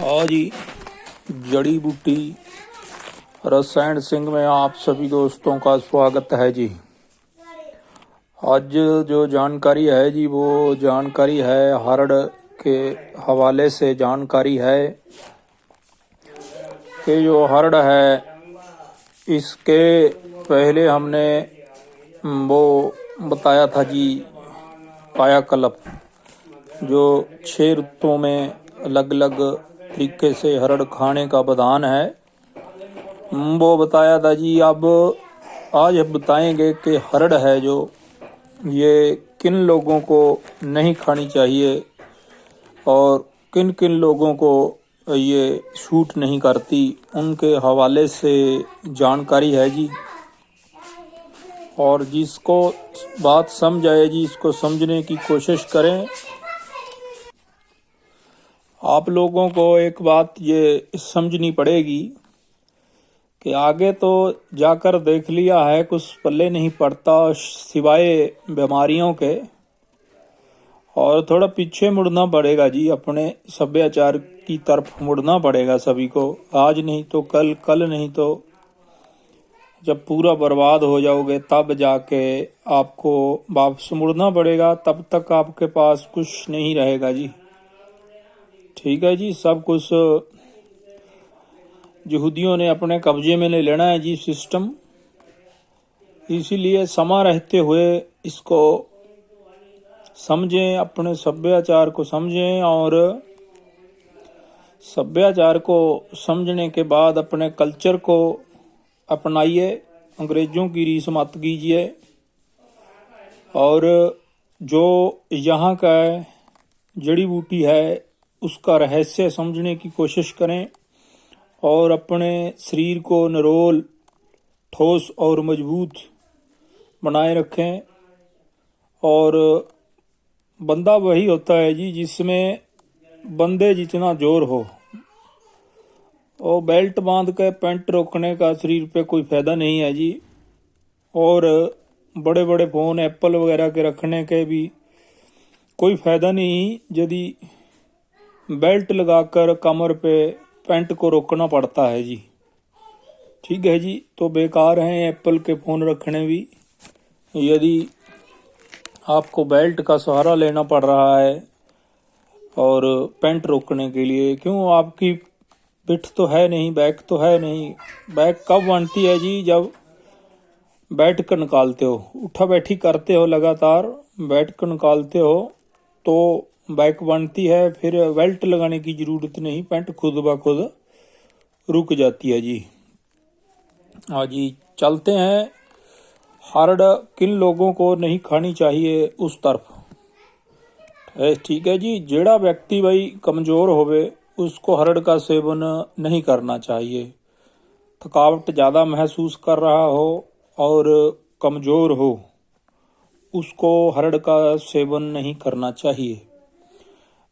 हाँ जी, जड़ी बूटी, रसायन सिंह में आप सभी दोस्तों का स्वागत है जी। आज जो जानकारी है जी, वो जानकारी है हरड़ के हवाले से जानकारी है कि जो हरड़ है, इसके पहले हमने, वो बताया था जी कायाकल्प जो छः ऋतुओं में अलग अलग तरीके से हरड़ खाने का विधान है। वो बताया था जी, अब आज हम बताएँगे कि हरड़ है जो ये किन लोगों को नहीं खानी चाहिए और किन किन लोगों को ये सूट नहीं करती, उनके हवाले से जानकारी है जी। और जिसको बात समझ आए जी, इसको समझने की कोशिश करें। आप लोगों को एक बात ये समझनी पड़ेगी कि आगे तो जाकर देख लिया है, कुछ पल्ले नहीं पड़ता सिवाय बीमारियों के। और थोड़ा पीछे मुड़ना पड़ेगा जी, अपने सभ्याचार की तरफ़ मुड़ना पड़ेगा सभी को। आज नहीं तो कल कल नहीं तो जब पूरा बर्बाद हो जाओगे, तब जाके आपको वापस मुड़ना पड़ेगा, तब तक आपके पास कुछ नहीं रहेगा जी। ठीक है जी, सब कुछ यहूदियों ने अपने कब्जे में ले लेना है जी सिस्टम इसीलिए समा रहते हुए इसको समझें, अपने सभ्याचार को समझें और सभ्याचार को समझने के बाद अपने कल्चर को अपनाइए, अंग्रेज़ों की रीस मत कीजिए। और जो यहाँ का जड़ी बूटी है उसका रहस्य समझने की कोशिश करें और अपने शरीर को निरोल, ठोस और मज़बूत बनाए रखें। और बंदा वही होता है जी जिसमें बंदे जितना ज़ोर हो। और बेल्ट बाँध के पेंट रोकने का शरीर पे कोई फ़ायदा नहीं है जी। और बड़े बड़े फ़ोन, एप्पल वगैरह के रखने के भी कोई फ़ायदा नहीं। यदि बेल्ट लगाकर कमर पे पेंट को रोकना पड़ता है जी। ठीक है जी तो बेकार हैं एप्पल के फ़ोन रखने भी। यदि आपको बेल्ट का सहारा लेना पड़ रहा है और पेंट रोकने के लिए, क्यों आपकी पिठ तो है नहीं, बैक तो है नहीं? बैक कब बनती है जी, जब बैठ कर निकालते हो? उठा बैठी करते हो लगातार, बैठ कर निकालते हो तो बैक बनती है, फिर बेल्ट लगाने की ज़रूरत नहीं, पेंट खुद ब खुद रुक जाती है जी। हाँ जी, चलते हैं। हार्ड किन लोगों को नहीं खानी चाहिए उस तरफ़? ठीक है जी, जेड़ा व्यक्ति भाई कमज़ोर होवे, उसको हरड़ का सेवन नहीं करना चाहिए। थकावट ज़्यादा महसूस कर रहा हो और कमज़ोर हो, उसको हरड़ का सेवन नहीं करना चाहिए।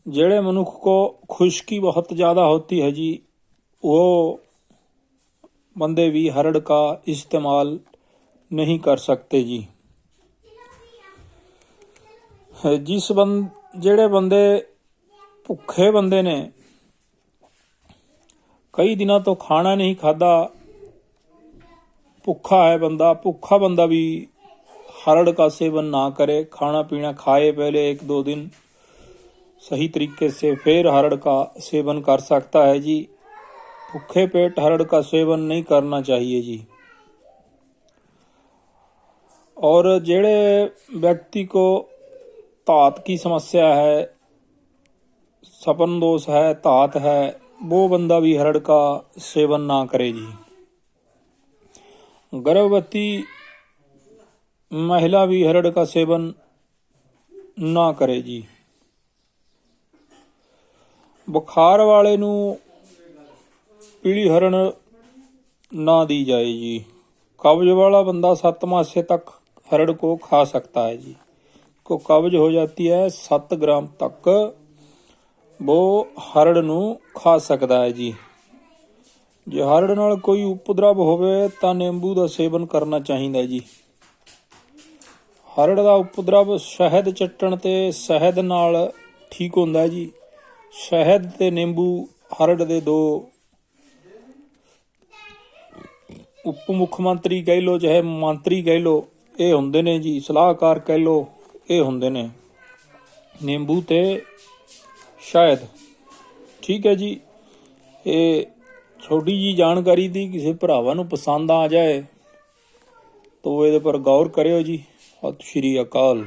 जेड़े मनुष्य को खुशकी बहुत ज़्यादा होती है जी वो बंदे भी हरड़ का इस्तेमाल नहीं कर सकते जी जिस बंद जेड़े बंदे ਭੁੱਖੇ ਬੰਦੇ ਨੇ ਕਈ ਦਿਨਾਂ ਤੋਂ ਖਾਣਾ ਨਹੀਂ ਖਾਦਾ ਭੁੱਖਾ है बंदा भूखा बंदा भी हरड़ का सेवन ना करे खाना पीना खाए पहले एक दो दिन सही तरीके से फिर हरड़ का सेवन कर सकता है जी। भूखे पेट हरड़ का सेवन नहीं करना चाहिए जी। और जेड़े व्यक्ति को धात की समस्या है, सपन दोष है धात है, वो बंदा भी हरड़ का सेवन ना करे जी। गर्भवती महिला भी हरड़ का सेवन ना करे जी। ਬੁਖਾਰ ਵਾਲੇ ਨੂੰ ਪੀਲੀ ਹਰਨ ना दी जाए जी कब्ज वाला बंदा सात मासे तक हरड़ को खा सकता है जी को कब्ज हो जाती है सत्त ग्राम तक वो हरड़ ਨੂੰ ਖਾ ਸਕਦਾ ਹੈ ਜੀ ਜੇ ਹਰੜ ਨਾਲ ਕੋਈ ਉਪਦਰਵ ਹੋਵੇ ਤਾਂ ਨਿੰਬੂ ਦਾ ਸੇਵਨ ਕਰਨਾ ਚਾਹੀਦਾ ਜੀ ਹਰੜ ਦਾ ਉਪਦਰਵ ਸ਼ਹਿਦ ਚੱਟਣ ਤੇ ਸ਼ਹਿਦ ਨਾਲ ਠੀਕ ਹੁੰਦਾ ਹੈ ਜੀ ਸ਼ਹਿਦ ਤੇ ਨਿੰਬੂ, ਹਰੜ ਦੇ ਦੋ। ਉਪ ਮੁੱਖ ਮੰਤਰੀ ਕਹਿ ਲੋ, ਚਾਹੇ ਮੰਤਰੀ ਕਹਿ ਲੋ, ਇਹ ਹੁੰਦੇ ਨੇ ਜੀ, ਸਲਾਹਕਾਰ ਕਹਿ ਲੋ, ਇਹ ਹੁੰਦੇ ਨੇ। ਨਿੰਬੂ ਤੇ ਸ਼ਾਇਦ ਠੀਕ ਹੈ ਜੀ। ਇਹ ਛੋਟੀ ਜੀ ਜਾਣਕਾਰੀ ਦੀ ਕਿਸੇ ਭਰਾਵਾਂ ਨੂੰ ਪਸੰਦ ਆ ਜਾਏ, ਤੋ ਇਹਦੇ ਪਰ ਗੌਰ ਕਰਿਓ ਜੀ। ਸਤਿ ਸ਼੍ਰੀ ਅਕਾਲ।